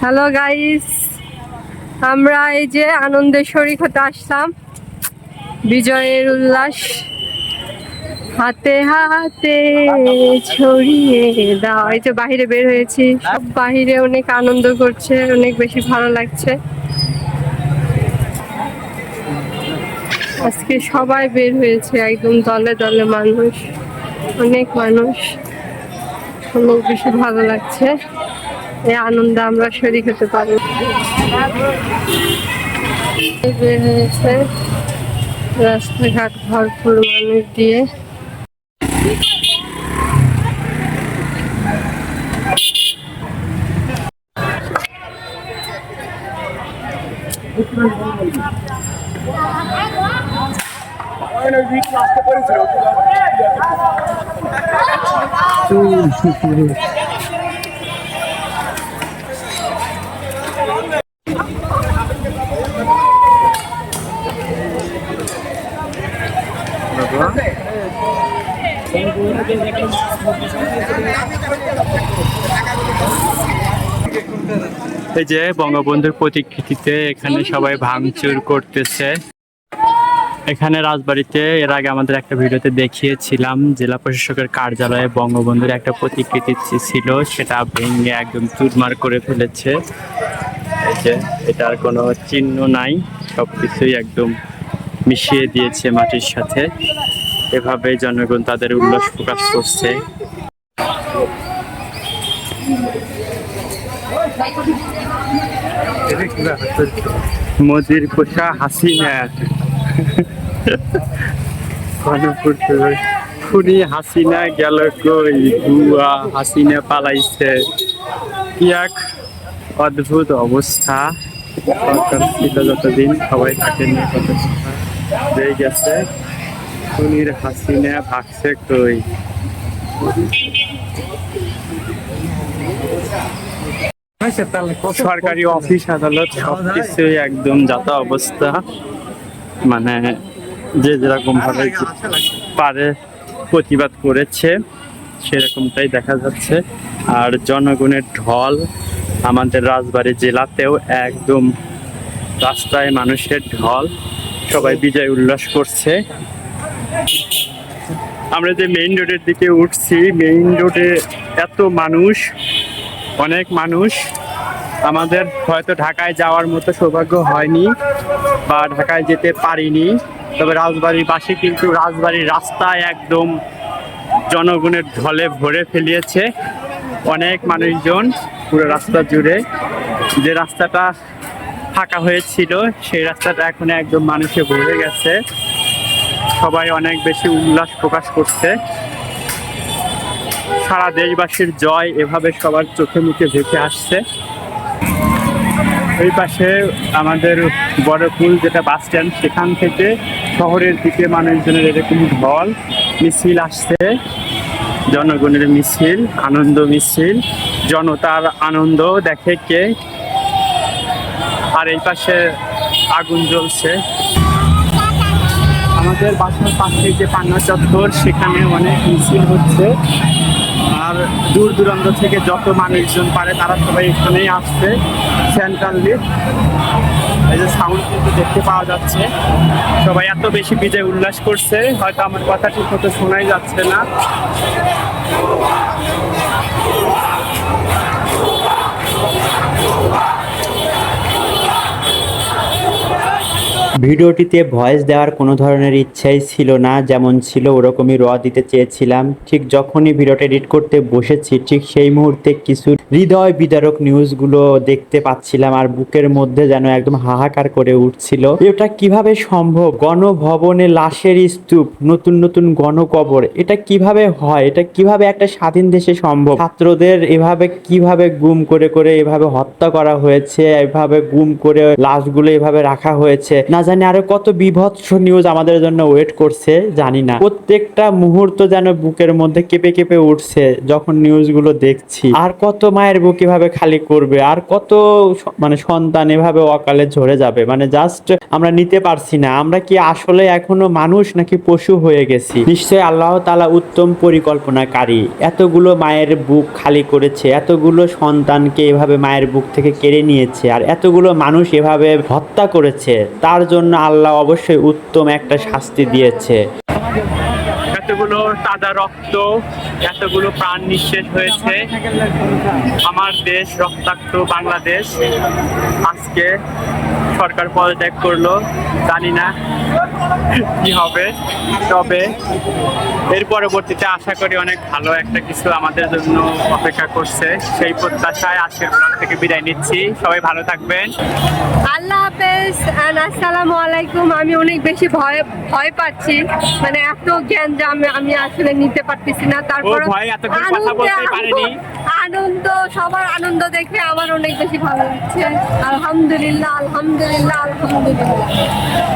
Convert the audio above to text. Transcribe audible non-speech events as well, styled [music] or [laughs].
Hello guys আমরা এই যে আনন্দের শরিক হতে আসলাম। বিজয়ের উল্লাস। হাতে হাতে ছড়িয়ে দাও। এই যে বাহিরে বের হয়েছি। সব বাহিরে অনেক আনন্দ করছে, অনেক বেশি ভালো লাগছে। আজকে সবাই বের হয়েছে, একদম দলে দলে মানুষ, অনেক মানুষ। অনেক বেশি ভালো লাগছে। এই আনন্দে আমরা শরিক হতে পারি বের হয়েছে রাস্তাঘাট ভরপুর মানুষ দিয়ে। [laughs] এই যে বঙ্গবন্ধুর প্রতিকৃতিতে এখানে সবাই ভাঙচুর করতেছে। এখানে রাজবাড়িতে এর আগে আমাদের একটা ভিডিওতে দেখিয়েছিলাম, জেলা প্রশাসকের কার্যালয়ে বঙ্গবন্ধুর একটা প্রতিকৃতি ছিল, সেটা ভেঙে একদম চুরমার করে ফেলেছে। এই যে, এটার কোনো চিহ্ন নাই সব কিছুই একদম মিশিয়ে দিয়েছে মাটির সাথে। এভাবে জনগণ তাদের উল্লাস প্রকাশ করছে। মোদির পোষা হাসিনা। খুনি হাসিনা গেল কই? বুয়া হাসিনা পালাইছে। কি এক অদ্ভুত অবস্থা। যতদিন সবাই নিয়ে কত হয়ে গেছে। খুনির হাসিনা ভাগছে কই? সরকারি অফিস আদালত সবকিছুই একদম যাতা অবস্থা। মানে যে যেরকম ভাবে পারে প্রতিবাদ করেছে সেরকমটাই দেখা যাচ্ছে। আর জনগণের ঢল আমাদের রাজবাড়ী জেলাতেও একদম রাস্তায় মানুষের ঢল। সবাই বিজয় উল্লাস করছে। আমরা যে মেইন রোডের দিকে উঠছি মেইন রোডে এত মানুষ অনেক মানুষ। আমাদের হয়তো ঢাকায় যাওয়ার মতো সৌভাগ্য হয়নি বা ঢাকায় যেতে পারিনি। তবে রাজবাড়ির পাশে কিন্তু রাজবাড়ির রাস্তায় একদম জনগণের ঢলে ভরে ফেলিয়েছে। অনেক মানুষজন পুরো রাস্তা জুড়ে। যে রাস্তাটা ফাঁকা হয়েছিল, সেই রাস্তাটা এখন একদম মানুষে ভরে গেছে। সবাই অনেক বেশি উল্লাস প্রকাশ করছে। সারা দেশবাসীর জয় এভাবে সবার চোখে মুখে ভেসে আসছে। এই পাশে আমাদের বড়পুল যেটা বাস স্ট্যান্ড, সেখান থেকে শহরের দিকে মানুষজনের এরকম ঢল, মিছিল আসছে। জনগণের মিছিল, আনন্দ মিছিল। জনতার আনন্দ দেখে কে আর এই পাশে আগুন জ্বলছে। আমাদের বাসার পাশে যে পান্না চত্বর, সেখানে অনেক মিছিল হচ্ছে। আর দূর দূরান্ত থেকে যত মানুষজন পারে, তারা সবাই এখানেই আসছে। সেন্ট্রাল লিফট, এই যে সাউন্ড কিন্তু দেখতে পাওয়া যাচ্ছে। সবাই এত বেশি বিজয় উল্লাস করছে, হয়তো আমার কথা ঠিক মতো শোনাই যাচ্ছে না। ভিডিওটিতে ভয়েস দেওয়ার কোনো ধরনের ইচ্ছাই ছিল না, যেমন ছিল ওরকমই র দিতে চেয়েছিলাম। ঠিক যখনই ভিডিওটা এডিট করতে বসেছি, ঠিক সেই মুহূর্তে কিছু হৃদয় বিদারক নিউজগুলো দেখতে পাচ্ছিলাম আর বুকের মধ্যে যেন একদম হাহাকার করে উঠছিল। এটা কীভাবে সম্ভব? গণভবনে লাশের স্তূপ, নতুন নতুন গণকবর, এটা কীভাবে হয়? এটা কীভাবে একটা স্বাধীন দেশে সম্ভব? ছাত্রদের এভাবে কীভাবে গুম করে করে এভাবে হত্যা করা হয়েছে, এভাবে গুম করে লাশগুলো এভাবে রাখা হয়েছে? না জানি আরও কত বিভৎস নিউজ আমাদের জন্য ওয়েট করছে, জানি না। প্রত্যেকটা মুহূর্ত যেন বুকের মধ্যে কেঁপে কেঁপে উঠছে যখন নিউজগুলো দেখছি। আর কত মায়ের বুক এভাবে খালি করবে, আর কত মানে সন্তান এভাবে অকালে ঝরে যাবে। মানে জাস্ট আমরা নিতে পারছি না। আমরা কি আসলে এখনও মানুষ নাকি পশু হয়ে গেছি? নিশ্চয়ই আল্লাহ তালা উত্তম পরিকল্পনাকারী। এতগুলো মায়ের বুক খালি করেছে, এতগুলো সন্তানকে এভাবে মায়ের বুক থেকে কেড়ে নিয়েছে, আর এতগুলো মানুষ এভাবে হত্যা করেছে, তার জন্য আল্লাহ অবশ্যই উত্তম একটা শাস্তি দিয়েছে। এতগুলো তাজা রক্ত, এতগুলো প্রাণ নিঃশেষ হয়েছে। আমার দেশ রক্তাক্ত বাংলাদেশ। আজকে সরকার পদত্যাগ করল জানি না কি হবে। তবে এর পরবর্তীতে আশা করি অনেক ভালো একটা কিছু আমাদের জন্য অপেক্ষা করছে। সেই প্রত্যাশায় আজকের ব্লগ থেকে বিদায় নিচ্ছি। সবাই ভালো থাকবেন। আল্লাহ হাফেজ and আসসালামু আলাইকুম। আমি অনেক বেশি ভয় ভয় পাচ্ছি। মানে এত জ্ঞান যে আমি আমি আসলে নিতে পারতেছি না। তারপর ভয়ে এতক্ষণ কথা বলতেই পারেনি। আনন্দ সবার আনন্দ দেখে আমার অনেক বেশি ভালো লাগছে। আলহামদুলিল্লাহ আলহামদুলিল্লাহ। আলহামদুলিল্লাহ